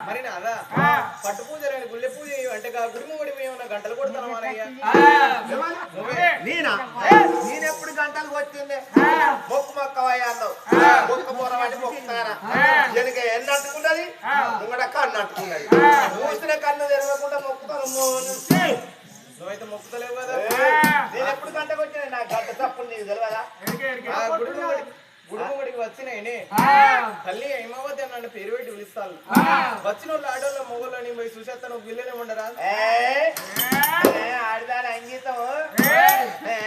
మరి నాదా పట్టు పూజ గుళ్ళె పూజ అంటే గుడి ముడి ఏమన్నా గంటలు కొడతాను నేనా? నేనెప్పుడు గంటలు వచ్చింది మొక్కు మొక్కవయ్య అన్నావు. మొక్క పోరవాడి మొక్కుతారా వెనక ఎన్ని అంటుకున్నది? ముంగడ కన్ను అంటుకున్నది. మూసిన కన్ను తెరవకుండా మొక్కుతాను. నువ్వైతే మొక్కుతలేవు కదా? నేను ఎప్పుడు గంటకు వచ్చిన నాకు గంట తప్పుడు నీకు తెలియదా ఆ గుడి ముడి గుడి ముడికి వచ్చినాయని తల్లి హైమావతి అన్న పేరు పెట్టి పిలుస్తాను వచ్చిన వాళ్ళు ఆడోళ్ళ మొగోళ్ళని పోయి చూసేస్తాను గిల్లెనే ఉండరా? ఏ? ఆడదాని అంగీతము ఏ,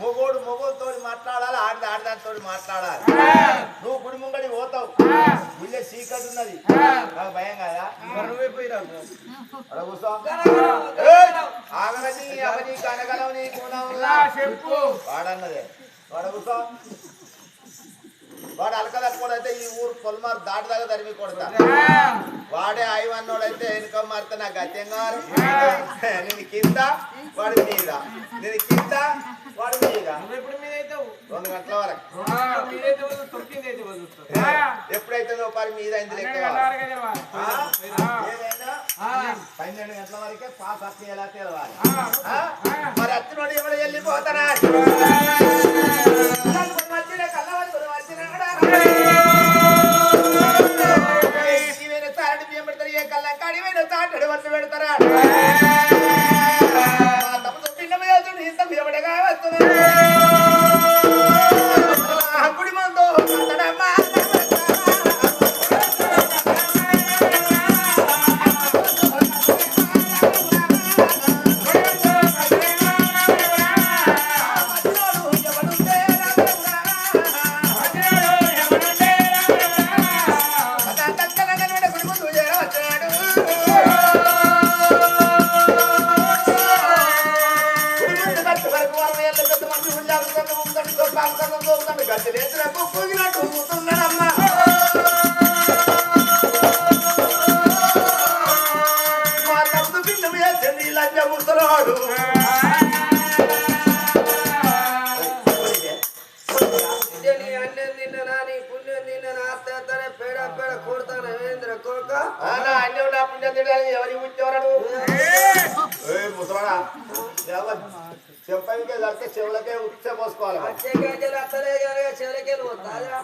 మొగోడు మొగోడుతో మాట్లాడాలి? ఆడది ఆడదానితో మాట్లాడాలి? నువ్వు గుడి ముంగడి పోతావు. గుళ్ళే చీకటి ఉన్నది. నాకు భయం కదా? నువ్వే పోయి కూర్చో. ఆగరని అవని కనగలవని చెప్పు. వాడన్నదే. వాడ కూర్చో. వాడు అలకదక్కుడైతే ఈ ఊరు పొలమారు దాటి దాకా తరిమి కొడతా. వాడే ఐవన్నోడైతే వెనుక మారితే నాకు గత్యం కావాలి నేను కింద వాడి మీద. నేను కింద వాడి మీద. రెండు గంటల వరకు. అయితే ఎప్పుడైతే నువ్వు పని మీద అయింది లెక్క పన్నెండు గంటల వరకే పాస్ అత్తి ఎలా తెలవాలి? మరి అత్తినోడు ఎవరు వెళ్ళిపోతారా ನಡುವತ್ತು ಬಿಡ್ತಾರ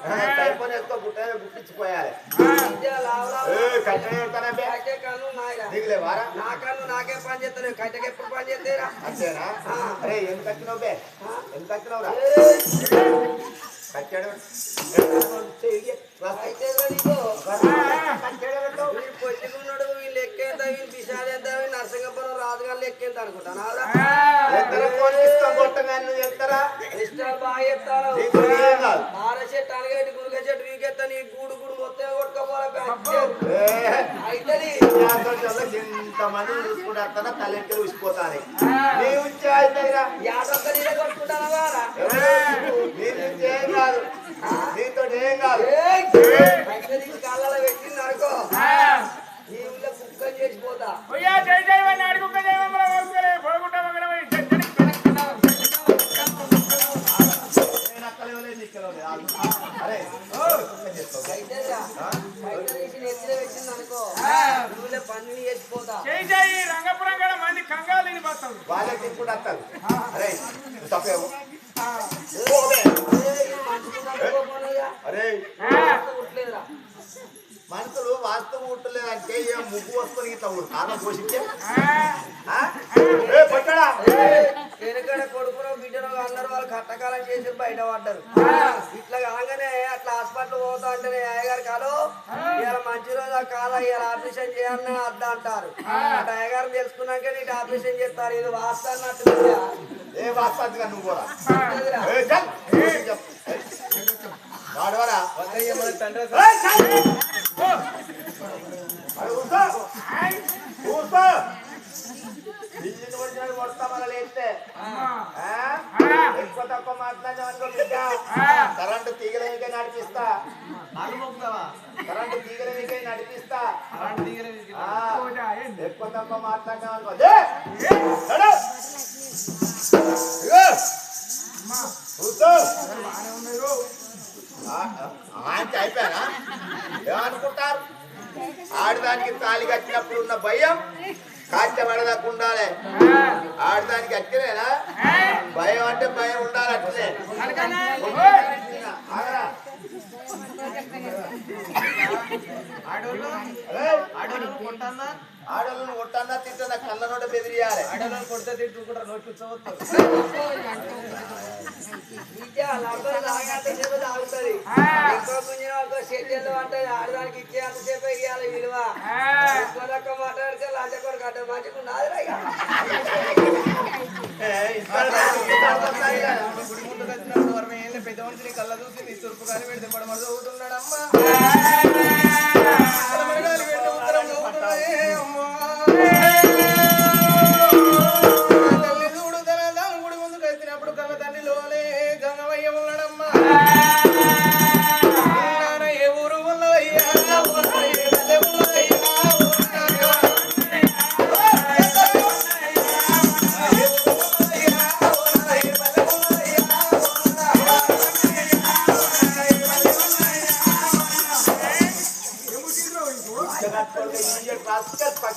ఆ, టైఫోన్ వేసుకో గుట్టించిపోయాలి నా కన్ను నాకే పని చేస్తాను కట్టెకి ఎప్పుడు పని చేస్తారా అంతేనా అరే ఎందుకు వచ్చినావు బే ఎందుకు వచ్చినావురా కట్టాడు పొచ్చుకున్నాడు వీళ్ళు ఎక్కేంత వీళ్ళు పిసాలు ఎంత వీళ్ళు నరసింగపురం రాజుగారు ఎక్కేంత అనుకుంటాను ఆర చెట్టు అనగేటి చెట్టు వీకెత్తా నీ గూడు గూడు మొత్తం కొట్టుకోపోవాలి ఏ, అయితే యాదవ్ ఇంతమంది చూసుకుంటే ఉసిపోతాను నీ ఉంచే కొట్టుకుంటాను కాదు. నీ కాళ్ళలో పెట్టింది అనుకో. ఈ ఊళ్ళో కుక్కని చేసిపోతా జై జై వాడిని అడుగుక జై మమ్మల్ని వరుసలే. పొడుగుంట మంగళమై జై జై నేను అక్కలేవలే నీకెలవలే. ఆగు. అరే చేస్తావు. అయితే అయితే తీసి నెత్తిలో పెట్టింది అనుకో ఈ ఊళ్ళో పన్నీళ్ళు చేసిపోతా జై జై రంగపురం గల మంది కంగాలు తిని బతారు వాళ్ళకి ఇప్పుడు అత్తలు అరే నువ్వు తప్పేవు అరే కుట్టలేదురా మనుషులు వాస్తవం ఉండలేదంటే వస్తుంది ఇట్లా కారణం పోషించే? పట్టడా వెనకడ కొడుకునో బిడ్డనో అందరూ వాళ్ళు కట్టకాలం చేసి బయట పడ్డారు. ఇట్లా కాగానే అట్లా హాస్పిటల్ పోతా అంటేనే అయ్యగారు కాదు ఇలా మంచి రోజు ఆ కాదు ఇలా ఆపరేషన్ చేయాలని అద్ద అంటారు. అటు అయ్యగారు తెలుసుకున్నాక నీకు ఆపరేషన్ చేస్తారు. ఇది వాస్తా అన్నట్టు ఏ వాస్తాదిగా నువ్వు కూడా. తండ్రి ఏయ్, చల్. అరే, కూర్చో. కూర్చో. బిల్లుని కొట్టినాడు కొడతా మన లేస్తే ఆ? ఎక్కువ తక్కువ మాట్లాడినా అనుకో బిడ్డ కరెంటు తీగలనికే నడిపిస్తా కరెంటు నడిపిస్తా. దిగిన ఆ, ఎక్కువ తక్కువ మాట్లాడినా అనుకో. అయిపోయానా ఏమనుకుంటారు? ఆడదానికి తాళి కట్టినప్పుడు ఉన్న భయం కాచబడదాకా ఉండాలి. ఆడదానికి అక్కనేనా భయం అంటే భయం ఉండాలి అట్లనే ఆగరా. ఆడోళ్ళు ఏయ్, ఆడోళ్ళు కొట్టన్నా ఆడోళ్ళను కొట్టన్నా తింటున్నా కళ్ళ నోట బెదిరియాలి ఆడోళ్ళు కొడితే తిట్టుకుంటారు నోటి కూర్చోవద్దు తాగుతుంది ఆడదానికి ఇచ్చే ఇవ్వాలి విలువ మాట్లాడితే లాంటి కొరకు అంటే మంచిగా ఉన్నది ఏయ్, పెద్ద మనిషిని కళ్ళ చూసి నీ తురుపు కానీ పెడితే పడమడ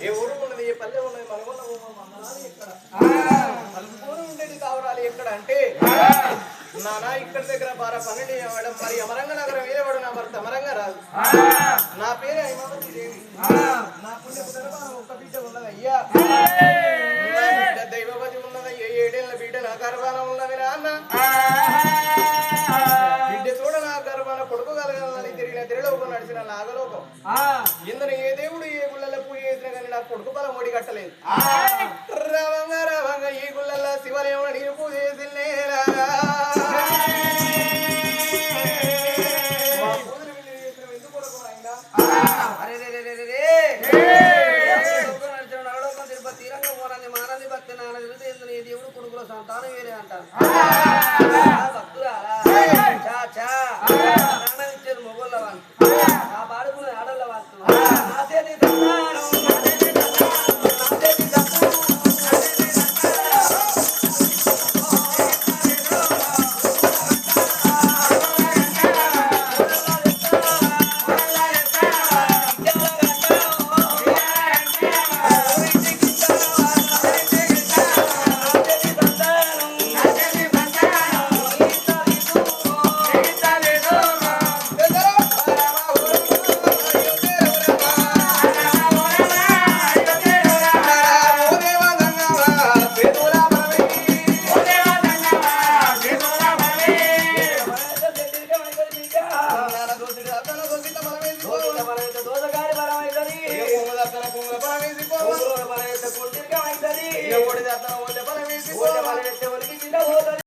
ఏ ఊరు ఉన్నది? ఏ పల్లె ఉన్నది? మనగొండ మందరాలు ఎక్కడ నలుగురు ఉండేది కావరాలి ఎక్కడ అంటే నానా ఇక్కడ దగ్గర బార పన్నెండు ఇవ్వడం మరి అమరంగ నగరం వేయబడు నా భర్త అమరంగా రాదు నా పేరు హైమావతి దేవి. నా పుణ్య పునర్వాన ఒక్క కొడుకు బలం ఓడి కట్టలేదు రవంగ రవంగ ఈ గుళ్ళల్లో శివలేమో